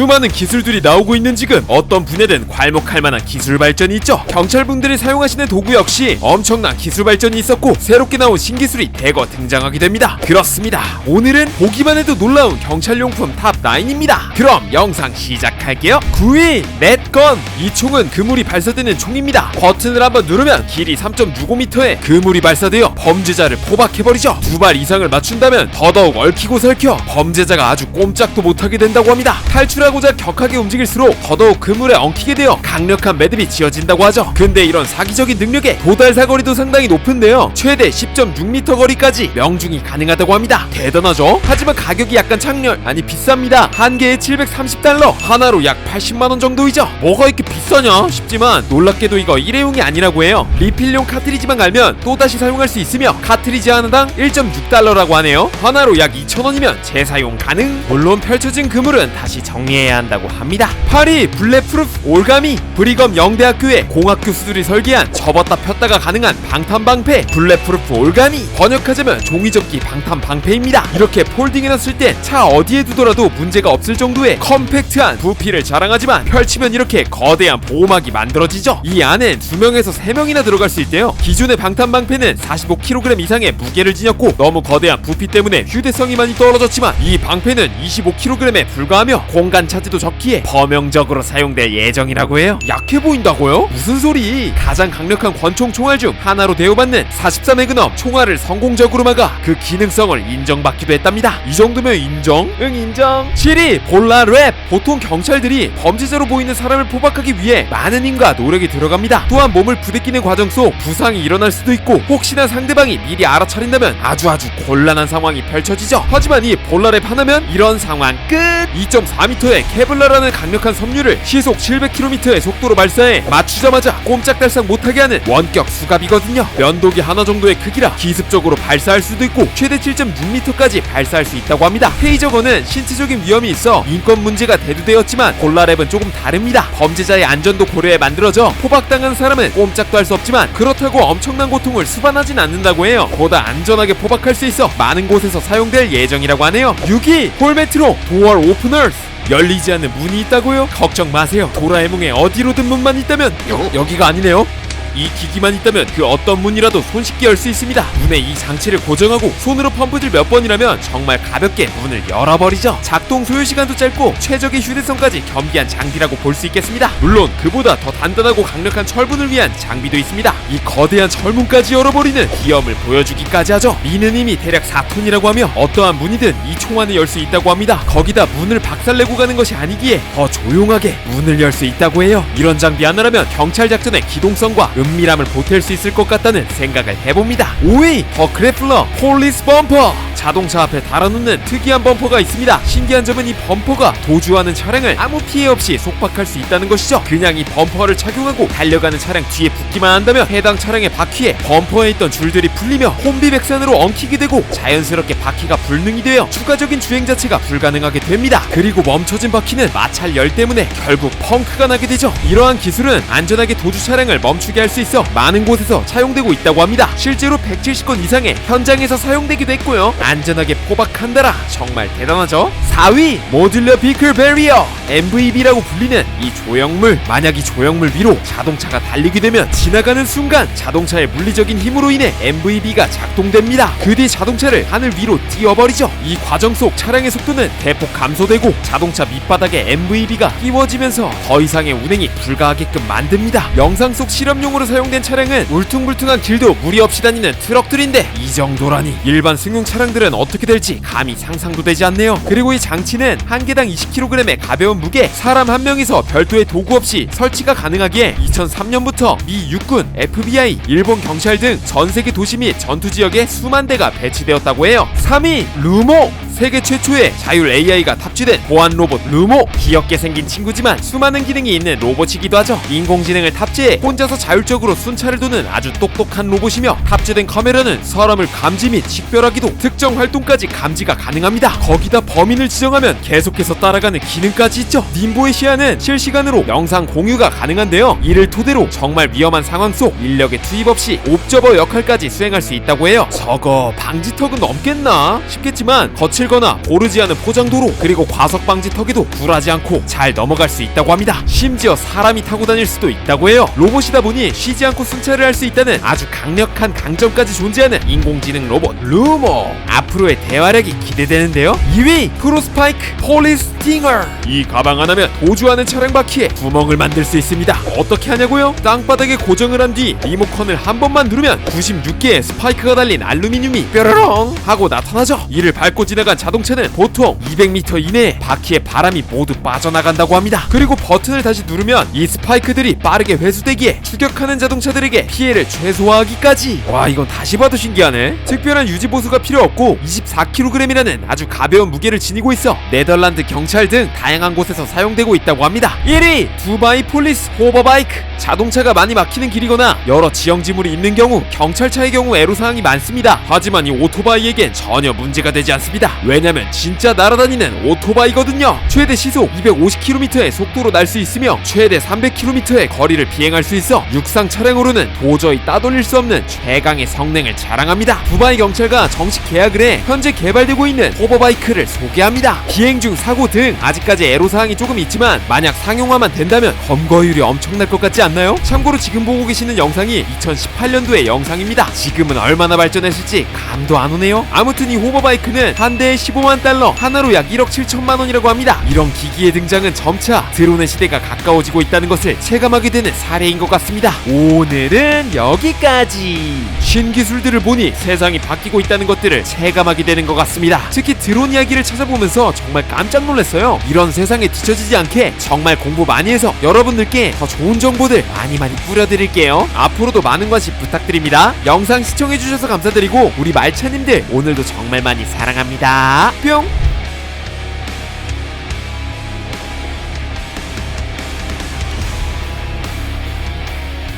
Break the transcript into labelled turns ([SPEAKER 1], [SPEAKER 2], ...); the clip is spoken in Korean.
[SPEAKER 1] 수많은 기술들이 나오고 있는 지금 어떤 분야든 괄목할 만한 기술 발전이 있죠. 경찰분들이 사용하시는 도구 역시 엄청난 기술 발전이 있었고 새롭게 나온 신기술이 대거 등장하게 됩니다. 그렇습니다. 오늘은 보기만 해도 놀라운 경찰용품 탑 9입니다. 그럼 영상 시작할게요. 9위 넷건 이 총은 그물이 발사되는 총입니다. 버튼을 한번 누르면 길이 3.65m의 그물이 발사되어 범죄자를 포박해버리죠. 두 발 이상을 맞춘다면 더더욱 얽히고 설켜 범죄자가 아주 꼼짝도 못하게 된다고 합니다. 탈출 하고자 격하게 움직일수록 더더욱 그물에 엉키게 되어 강력한 매듭이 지어진다고 하죠. 근데 이런 사기적인 능력에 도달 사거리도 상당히 높은데요. 최대 10.6m 거리까지 명중이 가능하다고 합니다. 대단하죠? 하지만 가격이 약간 창렬 아니 비쌉니다. 한 개에 730달러 하나로 약 80만원 정도이죠. 뭐가 이렇게 비싸냐 싶지만 놀랍게도 이거 일회용이 아니라고 해요. 리필용 카트리지만 갈면 또다시 사용할 수 있으며 카트리지 하나당 1.6달러라고 하네요. 하나로 약 2,000원이면 재사용 가능. 물론 펼쳐진 그물은 다시 정리해 야 한다고 합니다. 8위 블랙프루프 올가미 브리검 영대학교의 공학 교수들이 설계한 접었다 폈다가 가능한 방탄방패 블랙프루프 올가미 번역하자면 종이접기 방탄방패입니다. 이렇게 폴딩해놨을 땐 차 어디에 두더라도 문제가 없을 정도의 컴팩트한 부피를 자랑하지만 펼치면 이렇게 거대한 보호막이 만들어지죠. 이 안엔 두 명에서 세 명이나 들어갈 수 있대요. 기존의 방탄방패는 45kg 이상의 무게를 지녔고 너무 거대한 부피 때문에 휴대성이 많이 떨어졌지만 이 방패는 25kg에 불과하며 공간 차지도 적기에 범용적으로 사용될 예정이라고 해요. 약해 보인다고요? 무슨 소리? 가장 강력한 권총 총알 중 하나로 대우받는 43매그넘 총알을 성공적으로 막아 그 기능성을 인정받기도 했답니다. 이 정도면 인정? 응 인정. 7위 볼라 랩. 보통 경찰들이 범죄자로 보이는 사람을 포박하기 위해 많은 힘과 노력이 들어갑니다. 또한 몸을 부대끼는 과정 속 부상이 일어날 수도 있고 혹시나 상대방이 미리 알아차린다면 아주 아주 곤란한 상황이 펼쳐지죠. 하지만 이 볼라 랩 하나면 이런 상황 끝. 2.4m 의 케블라라는 강력한 섬유를 시속 700km의 속도로 발사해 맞추자마자 꼼짝달싹 못하게 하는 원격 수갑이거든요. 면도기 하나 정도의 크기라 기습적으로 발사할 수도 있고 최대 7.6m까지 발사할 수 있다고 합니다. 페이저건은 신체적인 위험이 있어 인권 문제가 대두되었지만 볼라랩은 조금 다릅니다. 범죄자의 안전도 고려해 만들어져 포박당한 사람은 꼼짝도 할 수 없지만 그렇다고 엄청난 고통을 수반하진 않는다고 해요. 보다 안전하게 포박할 수 있어 많은 곳에서 사용될 예정이라고 하네요. 6위 폴메트로 도어 오프너스 열리지 않는 문이 있다고요? 걱정 마세요. 도라에몽의 어디로든 문만 있다면 여, 여기가 아니네요. 이 기기만 있다면 그 어떤 문이라도 손쉽게 열 수 있습니다. 문에 이 장치를 고정하고 손으로 펌프질 몇 번이라면 정말 가볍게 문을 열어버리죠. 작동 소요 시간도 짧고 최적의 휴대성까지 겸비한 장비라고 볼 수 있겠습니다. 물론 그보다 더 단단하고 강력한 철문을 위한 장비도 있습니다. 이 거대한 철문까지 열어버리는 기염을 보여주기까지 하죠. 미는 힘이 대략 4톤이라고 하며 어떠한 문이든 이 총 안에 열수 있다고 합니다. 거기다 문을 박살내고 가는 것이 아니기에 더 조용하게 문을 열 수 있다고 해요. 이런 장비 하나라면 경찰 작전의 기동성과 은밀함을 보탤 수 있을 것 같다는 생각을 해봅니다. 5위 더 그래플러 폴리스 범퍼 자동차 앞에 달아놓는 특이한 범퍼가 있습니다. 신기한 점은 이 범퍼가 도주하는 차량을 아무 피해 없이 속박할 수 있다는 것이죠. 그냥 이 범퍼를 착용하고 달려가는 차량 뒤에 붙기만 한다면 해당 차량의 바퀴에 범퍼에 있던 줄들이 풀리며 혼비백산으로 엉키게 되고 자연스럽게 바퀴가 불능이 되어 추가적인 주행 자체가 불가능하게 됩니다. 그리고 멈춰진 바퀴는 마찰 열 때문에 결국 펑크가 나게 되죠. 이러한 기술은 안전하게 도주 차량을 멈추게 할수 있어 많은 곳에서 차용되고 있다고 합니다. 실제로 170건 이상의 현장에서 사용되기도 했고요. 안전하게 포박한다라 정말 대단하죠. 4위 모듈러 비클 베리어 MVB라고 불리는 이 조형물 만약 이 조형물 위로 자동차가 달리게 되면 지나가는 순간 자동차의 물리적인 힘으로 인해 MVB가 작동됩니다. 그 뒤 자동차를 하늘 위로 띄워버리죠. 이 과정 속 차량의 속도는 대폭 감소되고 자동차 밑바닥에 MVB가 끼워지면서 더 이상의 운행이 불가하게끔 만듭니다. 영상 속 실험용으로 사용된 차량은 울퉁불퉁한 길도 무리 없이 다니는 트럭들인데 이 정도라니 일반 승용 차량들은 어떻게 될지 감히 상상도 되지 않네요. 그리고 이 장치는 한 개당 20kg의 가벼운 무게 사람 한 명이서 별도의 도구 없이 설치가 가능하기에 2003년 부터 미 육군, FBI, 일본 경찰 등 전 세계 도시 및 전투 지역에 수만 대가 배치되었다고 해요. 3위 루모 세계 최초의 자율 AI가 탑재된 보안 로봇 루모. 귀엽게 생긴 친구지만 수많은 기능이 있는 로봇이기도 하죠. 인공지능을 탑재해 혼자서 자율적으로 순찰을 도는 아주 똑똑한 로봇이며 탑재된 카메라는 사람을 감지 및 식별하기도 특정 활동까지 감지가 가능합니다. 거기다 범인을 지정하면 계속해서 따라가는 기능까지 있죠. 님보의 시야는 실시간으로 영상 공유가 가능한데요. 이를 토대로 정말 위험한 상황 속 인력의 투입 없이 옵저버 역할까지 수행할 수 있다고 해요. 저거 방지턱은 넘겠나 싶겠지만 거칠 힘들거나 고르지 않은 포장도로 그리고 과속 방지 턱에도 굴하지 않고 잘 넘어갈 수 있다고 합니다. 심지어 사람이 타고 다닐 수도 있다고 해요. 로봇이다 보니 쉬지 않고 순찰을 할 수 있다는 아주 강력한 강점까지 존재하는 인공지능 로봇 루모. 앞으로의 대화력이 기대되는데요. 2위 크로스파이크 폴리스 스팅어. 이 가방 하나면 도주하는 차량 바퀴에 구멍을 만들 수 있습니다. 어떻게 하냐고요? 땅바닥에 고정을 한 뒤 리모컨을 한 번만 누르면 96개의 스파이크가 달린 알루미늄이 뾰로롱 하고 나타나죠. 이를 밟고 지나간 자동차는 보통 200m 이내에 바퀴에 바람이 모두 빠져나간다고 합니다. 그리고 버튼을 다시 누르면 이 스파이크들이 빠르게 회수되기에 추격하는 자동차들에게 피해를 최소화하기까지. 와 이건 다시 봐도 신기하네. 특별한 유지 보수가 필요 없고 24kg이라는 아주 가벼운 무게를 지니고 있어 네덜란드 경찰 등 다양한 곳에서 사용되고 있다고 합니다. 1위 두바이 폴리스 호버 바이크 자동차가 많이 막히는 길이거나 여러 지형 지물이 있는 경우 경찰차의 경우 애로사항이 많습니다. 하지만 이 오토바이에겐 전혀 문제가 되지 않습니다. 왜냐면 진짜 날아다니는 오토바이거든요. 최대 시속 250km의 속도로 날 수 있으며 최대 300km의 거리를 비행할 수 있어 육상 차량으로는 도저히 따돌릴 수 없는 최강의 성능을 자랑합니다. 두바이 경찰과 정식 계약을 해 현재 개발되고 있는 호버바이크를 소개합니다. 비행 중 사고 등 아직까지 애로사항이 조금 있지만 만약 상용화만 된다면 검거율이 엄청날 것 같지 않나요? 참고로 지금 보고 계시는 영상이 2018년도의 영상입니다. 지금은 얼마나 발전했을지 감도 안 오네요. 아무튼 이 호버바이크는 한대 에 15만 달러, 하나로 약 1억 7천만 원이라고 합니다. 이런 기기의 등장은 점차 드론의 시대가 가까워지고 있다는 것을 체감하게 되는 사례인 것 같습니다. 오늘은 여기까지. 신기술들을 보니 세상이 바뀌고 있다는 것들을 체감하게 되는 것 같습니다. 특히 드론 이야기를 찾아보면서 정말 깜짝 놀랐어요. 이런 세상에 뒤처지지 않게 정말 공부 많이 해서 여러분들께 더 좋은 정보들 많이 많이 뿌려드릴게요. 앞으로도 많은 관심 부탁드립니다. 영상 시청해주셔서 감사드리고 우리 말차님들 오늘도 정말 많이 사랑합니다. 뿅!